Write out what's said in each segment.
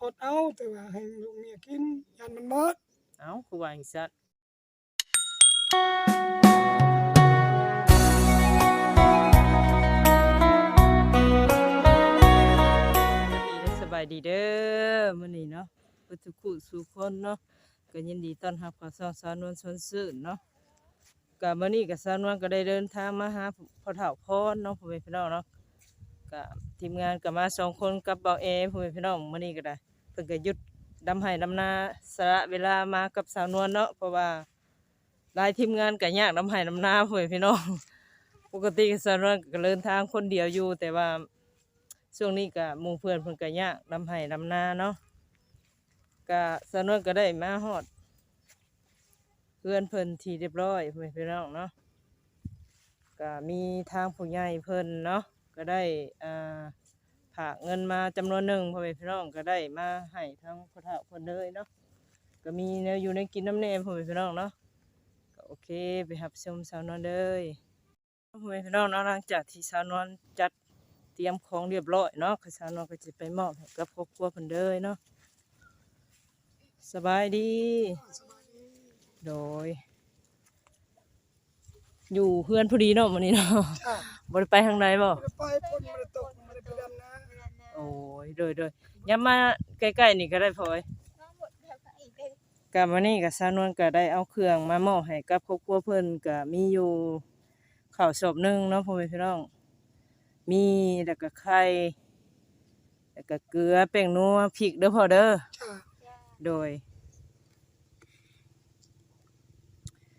อดเอาแต่ว่าให้ลูกเมียกินยันมันหมดเอาคือว่าจังซั่นสบายดีเด้อมื้อนี้เนาะเพิ่นทุกคู่สู่คนเนาะก็ยินดีต้อนรับเข้าสู่สาวนวลชนซื่นเนาะก็มื้อนี้ก็สาวนวลก็ได้เดินทางมาหาพ่อเฒ่าพรเนาะพ่อแม่พี่น้องเนาะ ก็ทีมงานก็มาสองคนกับเบาเอพ่อแม่พี่น้องมื้อนี้ก็ได้เพิ่นก็หยุดดำให้ดำนาสละเวลามากับสาวนวลเนาะเพราะว่าหลายทีมงานก็ยากดำให้ดำนาพื่อนพี่น้อง ปกติก็สาวนวลก็เดินทางคนเดียวอยู่ แต่ว่าช่วงนี้ก็หมู่เพื่อนเพิ่นก็ยากดำให้ดำนาเนาะก็สาวนวลก็ได้มาฮอดเพื่อนเพิ่นที่เรียบร้อยพื่อนพี่น้องเนาะก็มีทางผู้ใหญ่เพิ่นเนาะ ก็ได้อ่าฝากเงินมาจำนวนหนึ่งพ่อแม่พี่น้องก็ได้มาให้ทั้งพ่อเฒ่าคนเลยเนาะก็มีแนวอยู่ในกินน้ำแหนมพ่อแม่พี่น้องเนาะก็โอเคไปหับชมสาวนวลเลยพ่อแม่พี่น้องเนาะหลังจากที่สาวนวลจัดเตรียมของเรียบร้อยเนาะก็สาวนวลก็จะไปมอบให้กับครอบครัวเพิ่นเลยเนาะสบายดี โดย อยู่เพื่อนพอดีเนาะวันนี้เนาะ บ่ได้ไปทางใดบ่บ่ได้ไปพ่นบ่ได้ตกบ่ได้ไปดำนาโอ้ยโดยโดยย้ำมาใกล้ๆนี่ก็ได้พออยกลับมานี่กับสาวนวลก็ได้เอาเครื่องมามอบให้กับครอบครัวเพิ่นก็มีอยู่ข้าวสอบหนึงเนาะพ่อแม่พี่น้อง มีแล้วก็ไข่แล้วก็เกลือแป้งนัวพริกเด้อพ่อเด้อจ้าโดย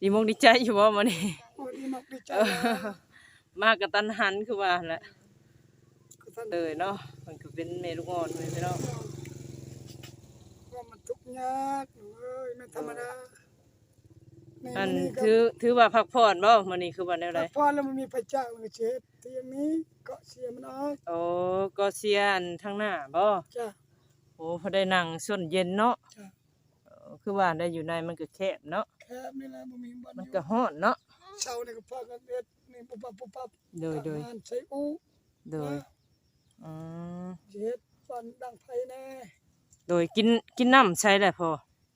ดีมกดีใจอยู่บ่มื้อนี้ โอ้ดีมากดีใจเออ มากับตันหันคือว่าแหละก็ท่านเลยเนาะมันก็เป็นเมลูกอ่อนพ่อแม่พี่น้องว่ามันทุกข์ยากหนูเอ้ยไม่ธรรมดาในอันมื้ก็ถือถือว่าพักผ่อนบ่มื้อนี้คือว่าแนวใดพักพอแล้วมันมีพระเจ้ามันก็เช็ดที่อย่างนี้ก็เสียมันออกโอ้ก็เสียอันทางหน้าบ่จ้าโอ้พอได้นั่งส่วนเย็นเนาะจ้าเออคือว่าได้อยู่ในมันก็แคบเนาะแคบนี่แหละบ่มีบ่อนมันอยู่ก็ฮ้อนเนาะเช้านี่ก็พากันเอ็ด นี่ปุ๊บปั๊บปุ๊บปั๊บโดยโดยทำงานใช้อู้โดยอืมเช็ดฟันดังไฟแน่โดยกินกินน้ำใช้ได้พอ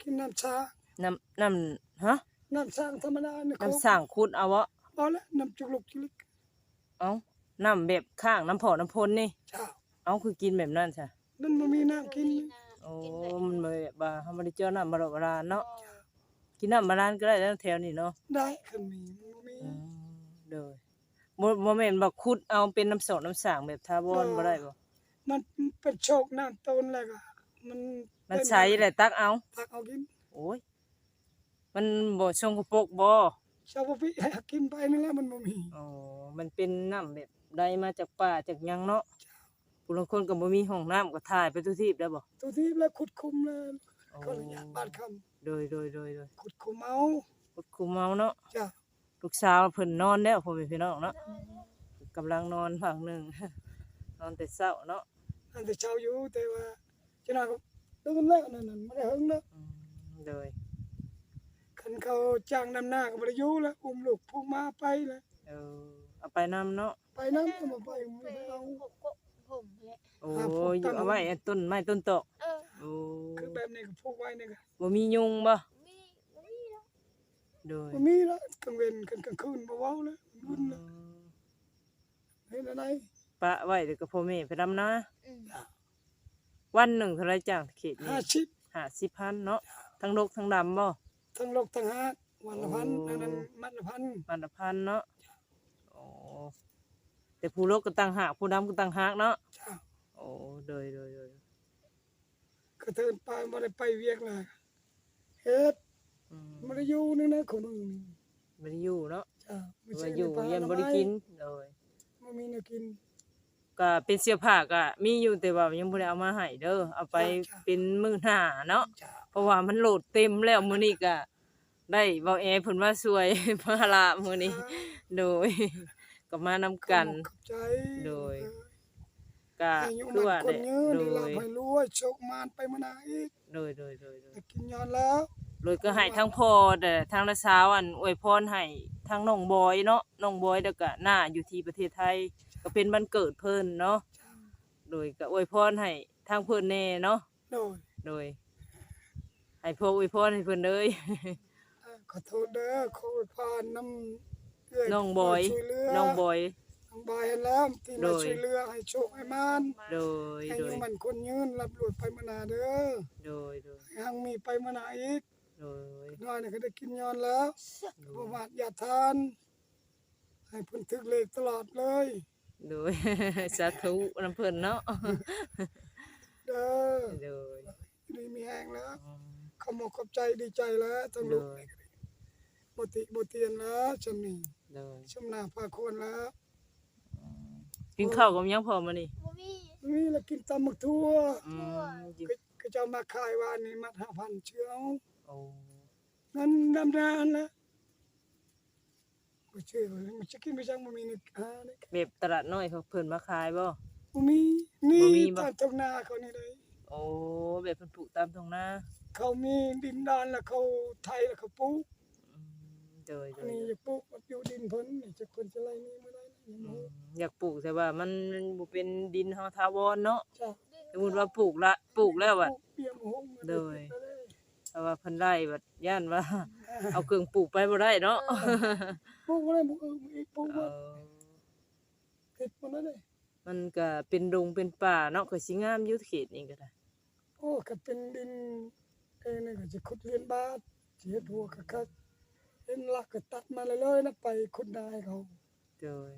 กินน้ำชาน้ำน้ำฮะน้ำสร้างธรรมดานี่เขาน้ำสร้างคุดเอาวะเอาละน้ำจุกลุกจุกลิกเอาน้ำแบบข้างน้ำพอน้ำพลนี่ จ้าเอาคือกินแบบนั้นใช่นั่นมันมีน้ำกินโอ้มันแบบว่าเฮาบ่ได้เจอน้ำบาดบาดาลเนาะกินน้ำบาดาลก็ได้แล้วแถวนี้เนาะได้คันมีมันมีอืม โดยบ่บ่แม่นบ่ขุดเอาเป็นน้ำสดน้ำสร้างแบบทาวรบ่ได้บ่มันเป็นโชคน้ำต้นแล้วก็มันมันใช้แหละตักเอาตักเอากินโอ้ยมันบ่ชงกระปรกบ่ชาวพิให้กินไปนี่แหละมันบ่มีอ๋อมันเป็นน้ำแบบได้มาจากป่าจากหยังเนาะผู้ลางคนก็บ่มีห้องน้ำก็ถ่ายไปทุกที่ได้บ่ตัวที่แล้วขุดคุมเลยโอ้เขาเลยอยากบ้านคโดยโดยโดยโดยำขุดคุมเอาพุดคุมเมาเนาะจ้า ลูกสาวเพิ่นนอนแล้วพ่อแม่พี่น้องเนาะกำลังนอนฝั่งหนึงนอนแต่เช้าเนาะอันแต่เช้าอยู่แต่ว่าเจ้าหน้าก็ตื่นแล้วนั่นน่ะไม่ได้หึงแล้วอืมโดยคันเขาจ้างนำหน้าก็บ่ได้อยู่แล้วอุ้มลูกพูกมาไปแล้วเออเอาไปนํเนาะไปนำก็บ่ไปไม่ได้เอา ผมเลยโอ้หาพวกยอยู่ตั้ง เอาไว้อันต้นไม้ต้นโตะเออ โอ้คือแบบนี้ก็พูกไว้นี่ก็บ่มียุงบ่มีมีแล้ว โดยบ่มีแล้วกลางเว้นกลางคืนบ่เว้าแล้ววุ่นอืแล้วมเฮ็ดอะไรปะไว้เดี๋ยวก็พ่อแม่ไปดำนาอืมวันหนึ่งเท่าไรจ้างเขตนี้50ห้าสิบพันเนาะทั้งนกทั้งดำบ่ ทั้งโลกทั้งหากวันละพันโอ้อันนั้นมัดละพันวันละพันเนาะโอ้แต่ผู้ลกก็ตั้งหากผู้ดำก็ตั้งหากเนาะจ้าโอ้โดยโดยโดยกระเทินไปบ่ได้ไปเวียกเลยเฮ็ดอื มบ่ได้อยู่นึงนะของมึงนี่ไม่ได้อยู่เนาะจ้าไม่ว่าใช่อยู่ไปหาเย็นหน่อบ่ได้ไม้กินโดยบ่มีแนวกิน ก็เป็นเสื้อผ้าก็มีอยู่แต่ว่ายังบ่ได้เอามาให้เด้อเอาไปจ้ะ เป็นมื้อหน้าเนาะจ้าเพราะว่ามันโหลดเต็มแล้วมื้อนี้ก็ได้เว้าแอเพิ่นว่าช่วยภาระมื้อนี้โดย ก็มานำกัน ขอบใจโดย ก็อายุคือมันว่าคนได้ยืนโดนี่เรายให้รวยโชคมานไปมานาอีกโดยโดยโดยโดยแต่กินย้อนแล้ว โดยก็ให้ทั้งพ่อแต่ทางละสาวอันอวยพรให้ทางน้องบอยเนาะน้องบอยแล้วก็หน้าอยู่ที่ประเทศไทย ก็เป็นวันเกิดเพิ่นเนาะโดยก็อวยพรให้ทางเพิ่นแน่เนาะโดยโดยให้พ่ออวยพรให้เพิ่นเลย เอ่อขอโทษเด้อขออวยพรน้ำเอื้น้องบอยช่วยเหลืน้องบอย น้องบอยเห็นแล้วที่โดมาย ช่วยเหลือให้โชคให้มานโดยให้โดอยยู่มันคนยืนรับรวยไปมานานเด้อโดยโดยให้หังมีไปมานานอีก โดยน้อยนี่ก็ได้กินย้อนแล้วประมาทอย่าทาน ให้เพิ่นถึกเลขตลอดเลย โดย สาธุนำเพิ่นเนาะเด้อโดยนี่มีแห้งแล้วอืมขอบมขอบใจดีใจแล้วทั้งโดลูกยบ่ติบ่เตียนแล้วชำนี้โดยชำนาพาควรแล้วกินข้าวกับหยังพอมื้อนี้บ่มีนี่ละกินตำมักทั่วอืมกินก็ก็เจ้ามาขายว่านี่มัด5,000เชื่อเอาโอ้เงินดำนานแล้วบ่เชื่อเลยมั นจะกินไปจังบ่มีนี่หานี่แบบตลาดน้อยเขาเพิ่นมาขายบ่บ่มีนี่บ่มีบ่ตามตรงหน้าเขานี่เลยโอ้แบบเพิ่นปลูกตามท้องนาเขามีดินดานแล้วเขาไทยแล้วเขาปลูกอืมโดยโดอันยนี้โดยจะปลูกมันอยู่ดินเพิ่นนี่จะคนจะไล่นี่บ่ได้นะยังอืบ่มอยากปลูกแต่ว่ามันมันบ่เป็นดินเฮาทาวรเนาะจ้ะสมมุติว่าปลูกละปลูกแล้วอะปเปีย มหงโดยแต่ว่าเพิ่นไล่บัดย่านว่า เอาเครื่องปลูกไปบ่ได้เนาะปลูกอะไรปลูกอีกปลูกเอว่าอติดมันนั่นเลยมันก็เป็นดงเป็นป่าเนาะก็สิงามอยู่เขตนี้ก็ได้โอ้ก็เป็นดินเองนี่ก็จะขุดเรียนบาทเสียดัวคักๆเห็นลักก็ตัดมาเลยๆนะไปขุดได้เขาโดย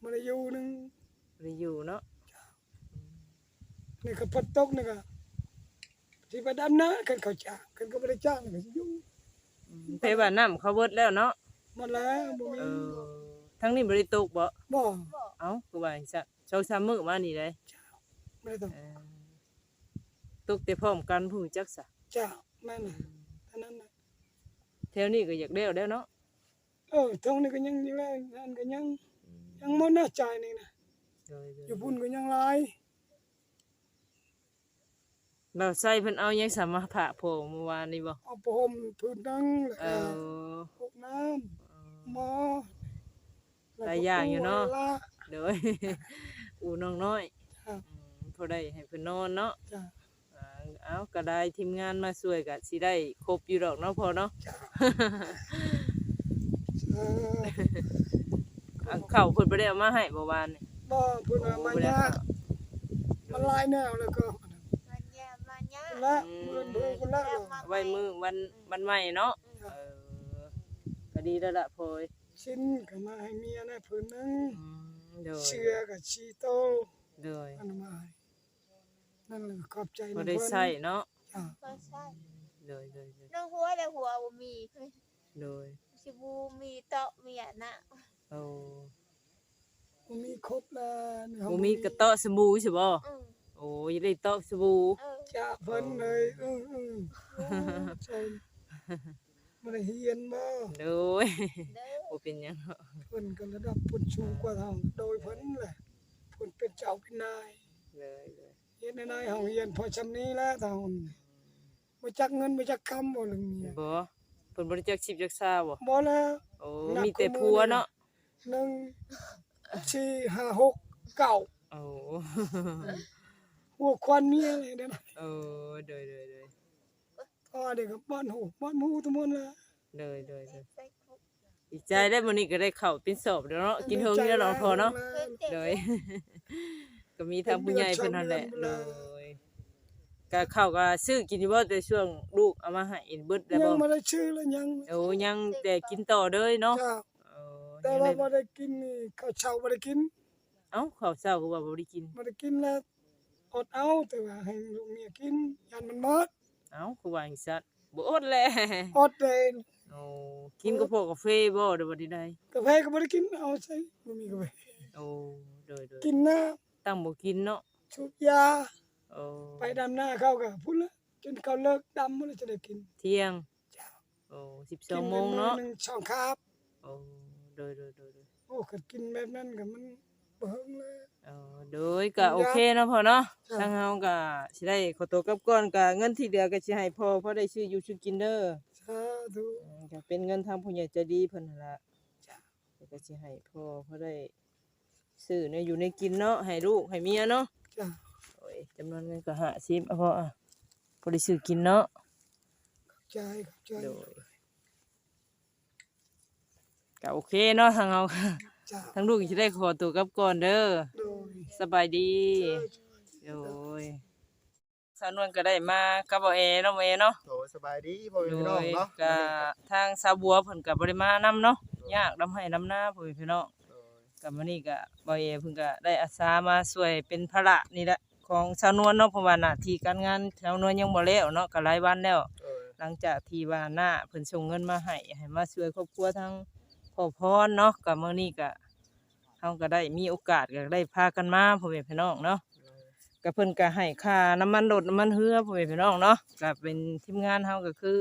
มันได้อยู่หนึง บ่ได้อยู่เนาะนี่ก็พัดตกนี่ก็ ที่ไปดำนากันเขาจ้างกันก็บ่ได้จ้างนี่ก็สิอยู่อืมแต่ว่าน้ำเขาเบิดแล้วเนาะหมาแล้วบ่มีเออทั้งนี้บ่ได้ตกบ่บ่เอ้าคือว่าจังซั่นเช้าซ้ำมื้อมานี่ได้ไม่ได้ต้องเออตกแต่พร้อมกันผู้จักซะจ้าแม่น่ะอันนั้นน่ะแถวนี้ก็อยากแล้วแล้วเนาะเออทงนี่ก็ยังอยู่แล้วงานก็ยังยังบ่น่าใจนี่นะโดยโดยอยู่พุ่นก็ยังหลาย เราใส่เพิ่นเอาหยังสามาผ่าโผเมื่อวานนี้บ่เอาพรมพื้นนั่งแล้วเอก็อ พวกน้ำหมอหลายอย่างอยู่เนาะ แล้วก็โดยอูน้องน้อยครับ อืมพอได้ให้เพิ่นนอนเนาะจ้าอ่าเอาก็ได้ทีมงานมาช่วยก็สิได้ครบอยู่ดอกเนาะพอเนาะ เอออันข้าวเพิ่นบ่ได้เอามาให้เมื่อวานนี่บ่เพิ่นว่ามาบ่ได้ยากเอามันหลายแนวแล้วก็มันยา มันยาละเพิ่นเพิ่นคนละไว้มือวันวันใหม่เนาะเออก็ดีแล้วล่ะพอยชิ้นก็มาให้เมียนะพื้นนึงอืมโดยเสื้อกับชีโตโดยอันนั้นมาให้นั่นแหละขอบใจบ่นะได้เพิ่นใช้เนาะจ้าก็ใช่โดยโดยโดยน้องหัวแต่หัวบ่มีเพิ่นโดยสิบูมีเตาะมีอันน่ะโอ้บ่มีครบแล้วนี่เฮาบ่มีกระเตาะสบู่ใช่บ่อือ โอ้ยได้เตาะสบู่เออจ้าเพิ่นเลยเออเออใช่บ่ได้เฮียนบ่โดยเด้อบ่เป็นหยังเนาะเพิ่นก็ระดับเพิ่นสูงกว่าเฮาโดยเพิ่นแหละเพิ่นเป็นเจ้าเป็นนายเลยเลยเฮ็ดในนายเฮาเฮียนพอชำนี้แล้วถ้าเฮาบ่จักเงินบ่จักคำบ่เรื่องนี้บ่เพิ่นบ่ได้จักชิบจักซาบ่บ่แล้ว โอ้มีแต่ผัวเนาะหนึ่งสี่ห้าหกเก้าโอ้ หัวควันเมียอะไรเด้อนะโอ้โดยโดยโดยพ่อเด็กกับบ้านหูบ้านหมูทุกมนละโดยโดยโดยใส่คุกดีใจได้มื้อนี้ก็ได้เข้าเป็นสอบแล้วเนาะกินเฮิงแล้วเนาะพอเนาะเพิ่นเจ็บโดยก็มีทางผู้ใหญ่เพิ่นนั่นแหละโดยก็เข้าวก็ซื้อกินอยู่บ่แต่ช่วงลูกเอามาให้เบิดแล้วยับ่งไม่ได้ชื่อเลยยังโอ้ยังแต่กินต่อเด้อเนาะจ้าโอ้แต่ยังว่าได้ไม่ได้กินนี่ข้าวเช้าไม่ได้กินเอ้าข้าวเช้าก็ว่าบ่ได้กินไม่ได้กินแล้ว อดเอาแต่ว่าให้ลูกเมียกินยันมันหมดเอ้าคือว่าจังซั่นบ่อดแหละอดเลยโอ้กินกาแฟกาแฟบ่เด้อบ่ได้ได้กาแฟก็ไม่ได้กินเอาใส่ไม่มีกาแฟโอ้โดยโดยกินน้ตั้งบ่กินเนาะำชุบยาโอ้ไปดำหน้าเข้ากับพุ่นละจนเขาเลิกดำมันจะได้กิน เที่ยงจ้าโอ้12โมงเนาะหนึ่งช่องครับโอ้โดยโดยโดยโดยโอ้ก็กินแบบนั้นก็มัน เบิ่งเลยเออโดยก็โอเคเนาะพ่อเนาะจ้ะทางเฮาก็สิได้ขอตัวกลับก่อนก็เงินที่เหลือก็สิให้พ่อพ่อได้ซื้ออยู่ซื้อกินเด้อสาธุอืมก็เป็นเงินทางผู้ใหญ่ใจดีเพิ่นนั่นล่ะจ้ะแล้วก็สิให้พ่อพ่อได้ซื้อในอยู่ในกินเนาะให้ลูกให้เมียเนาะจ้าโอ้ยจำนวนเงินก็50อะพ่ออะบ่ได้ซื้อกินเนาะใจขอบใจโดยก็โอเคเนาะทางเราจ้า ทั้งลูกสิได้ขอตัวกลับก่อนเด้อโดยสบายดีโดยสาวนวลก็ได้มากับบ่เอเนาะบ่เอเนาะโถสบายดีพ่อโดแม่พี่น้องยเนาะก็ทางสาวบัวเพิ่นก็บ่ได้มานํเนาะยากดำให้ดำหน้าพ่อแม่พี่น้อง โดยกับมื้อนี้ก็บ่เอเพิ่นก็ได้อาสามาช่วยเป็นภาระนี่แหละของสาวนวลเนาะเพราะว่าหน้าที่การงานสาวนวลยังบ่แล้วเนาะก็หลายวันแล้ว โดยหลังจากที่ว่าหน้าเพิ่นส่งเงินมาให้ให้มาช่วยครอบครัวทั้ง พ่อพรเนาะก็มื้อนี้ก็เฮาก็ได้มีโอกาสก็ได้พากันมาพ่อแม่พี่น้องเนาะก็เพิ่นก็ให้ค่าน้ำมันรถน้ำมันเรือพ่อแม่พี่น้องเนาะก็เป็นทีมงานเฮาก็คือ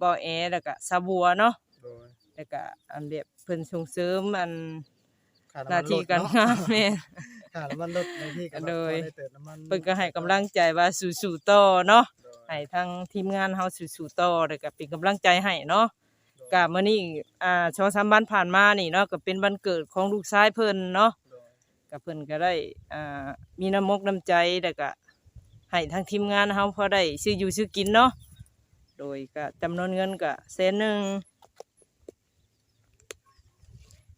บ่อแอแล้วก็สาบัวเนาะโดยแล้วก็อันเรียบเพิ่นส่งเสริมอันค่หน้าที่การงานแม่นค่าน้ำมันรถในที่กันโดยได้เติมน้ำมันเพิ่นก็ให้กำลังใจว่าสู้ๆต่อเนาะโดยให้ทางทีมงานเฮาสู้ๆต่อแล้วก็เป็นกำลังใจให้เนาะ ก็มื้อนี้อ่าช่วงสามวันผ่านมานี่เนาะก็เป็นวันเกิดของลูกชายเพิ่นเนาะโดยก็เพิ่นก็ได้อ่ามีน้ำมกน้ำใจแล้วก็ให้ทางทีมงานเฮาพอได้ซื้ออยู่ซื้อกินเนาะโดยก็จำนวนเงินก็แสนหนึง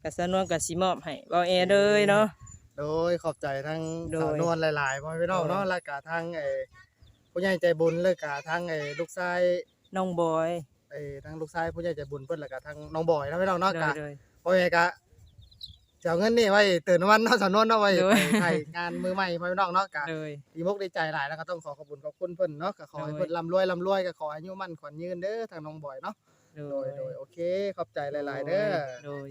ก็สนวนก็สิมอบให้เว้าแอเลยเนาะ โดยขอบใจทั้งโดย สาวนวลหลายๆพ่อแม่พี่น้องเนาะโดยแล้วก็ทั้งไอ้ผู้ใหญ่ใจบุญแล้วก็ทั้งไอ้ลูกชายน้องบอย ไอ้ทั้งลูกชายผู้ใหญ่ใจบุญเพิ่นแล้วก็ทั้งน้องบอยนะพี่น้องเนาะโดก็ยโดย พ่อแม่ก็จะเอาเงินนี่ไว้เติมน้ำมันเนาะสาวนวลเนาะไว้โดไปยให้งานมือใหม่พ่อแม่พี่น้องเนาะก็โดย ดีมกดีใจหลายแล้วก็ต้องขอขอบคุณขอบคุณเพิ่นเนาะก็ขอให้โดย เพิ่นร่ำรวยร่ำรวยก็ขออายุมั่นขวัญยืนเด้อทางน้องบอยเนาะโดโดยยโดยโอเคขอบใจหลาย ๆ เด้อโดย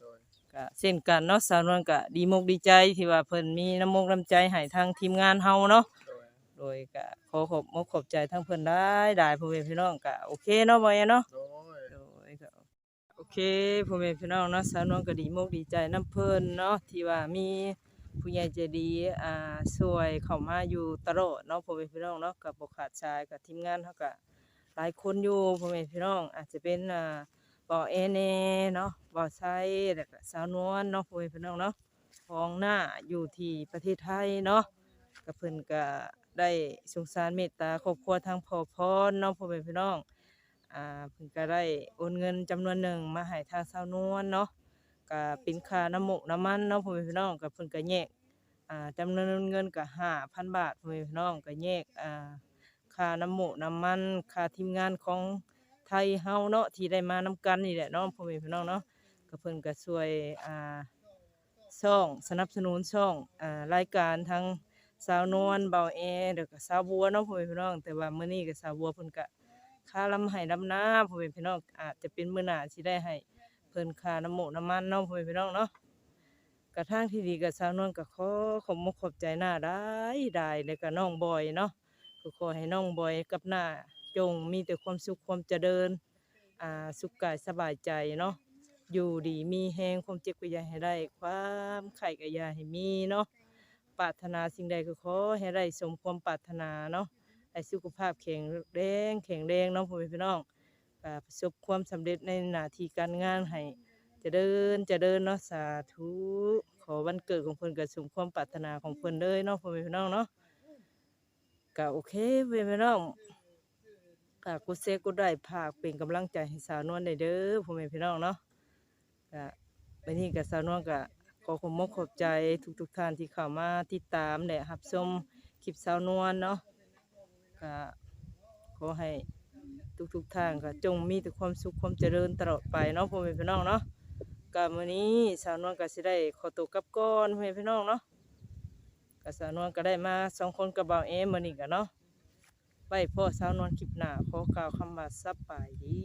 โดยก็เช่นกันเนาะสาวนวลก็ดีมกดีใจที่ว่าเพิ่นมีน้ำมกน้ำใจให้ทางทีมงานเฮาเนาะโดย โดยก็ขอขอบมกขอบใจทั้งเพิ่นได้ได้พ่อแม่พี่น้องก็โอเคเนาะบ่อยเนาะโดยโดยก็โอเคพ่อแม่พี่น้องเนาะสาวนวลก็ดีมกดีใจน้ำเพิ่นเนาะที่ว่ามีผู้ใหญ่ใจดีอ่าช่วยเข้ามาอยู่ตลอดเนาะพ่อแม่พี่น้องเนาะก็บ่ขาดสายกับทีมงานเฮาก็หลายคนอยู่พ่อแม่พี่น้อง อาจจะเป็นอ่าบ่อเอเนเนาะบ่อไซแล้วก็สาวนวลเนาะพ่อแม่พี่น้องเนาะของหน้าอยู่ที่ประเทศไทยเนาะก็เพิ่นก็ ได้สงสารเมตตาครอบครัวทางพ่อพรเนาะพ่อแม่พี่น้องอ่าเพิ่นก็ได้โอนเงินจำนวนหนึ่งมาให้ทางสาวนวลเนาะก็เป็นค่าน้ำมกน้ำมันเนาะพ่อแม่พี่น้องก็เพิ่นก็แยกอ่าจำนวนเงินก็5,000บาทพ่อแม่พี่น้องก็แยกอ่าค่าน้ำมกน้ำมันค่าทีมงานของไทยเฮาเนาะที่ได้มานำกันนี่แหละเนาะพ่อแม่พี่น้องเนาะก็เพิ่นก็ช่วยอ่าช่องสนับสนุนช่องอ่ารายการทั้ง สาวนวลเบาแอแล้วก็สาวบัวเนาะพ่อแม่พี่น้อง แต่ว่ามื้อนี้ก็สาวบัวเพิ่นก็ค่าลำให้ลำนาพ่อแม่พี่น้องอาจจะเป็นมื้อหน้าสิได้ให้เพิ่นค่าน้ำหมูน้ำมันเนาะพ่อแม่พี่น้องเนาะกระทั่งที่ดีกับสาวนวลก็ขอขอบมกขอบใจหน้าได้ได้แล้วก็น้องบอยเนาะก็ขอให้น้องบอยกับหน้าจงมีแต่ความสุขความเจริญอ่าสุขกายสบายใจเนาะอยู่ดีมีแหงความเจ็บก็อย่าให้ได้ ความไข่ก็อย่าให้มีเนาะ ปรารถนาสิ่งใดก็ขอให้ได้สมความปรารถนาเนาะให้สุขภาพแข็งแรงแข็งแรงเนาะพ่อแม่พี่น้องก็ประสบความสำเร็จในหน้าที่การงานให้เจะเดินจะเดินเนาะสาธุขอวันเกิดของเพิ่นก็สมความปรารถนาของเพิ่นเลยเนาะพ่อแม่พี่น้องเนาะก็โอเคพ่อแม่พี่น้องฝากกดเซกดได้ภาคเป็นกำลังใจให้สาวนวลได้เด้อพ่อแม่พี่น้องเนาะก็วันนี้กับสาวนวลก็ อขอบมกขอบใจทุกๆท่านที่เข้ามาติดตามและรับชมคลิปสาวนวลเนาะก็ขอให้ทุกๆท่านก็จงมีแต่ความสุขความเจริญตลอดไปเนาะพ่อแม่พี่น้องเนาะก็มื้อนี้สาวนวลก็สิได้ขอตัวกลับก่อนพ่อแม่พี่น้องเนาะก็สาวนวลก็ได้มาสองคนกับบ่าวเอมื้อนี้ก็เนาะไว้พ่อสาวนวลคลิปหน้าขอกล่าวคำว่าสบายดี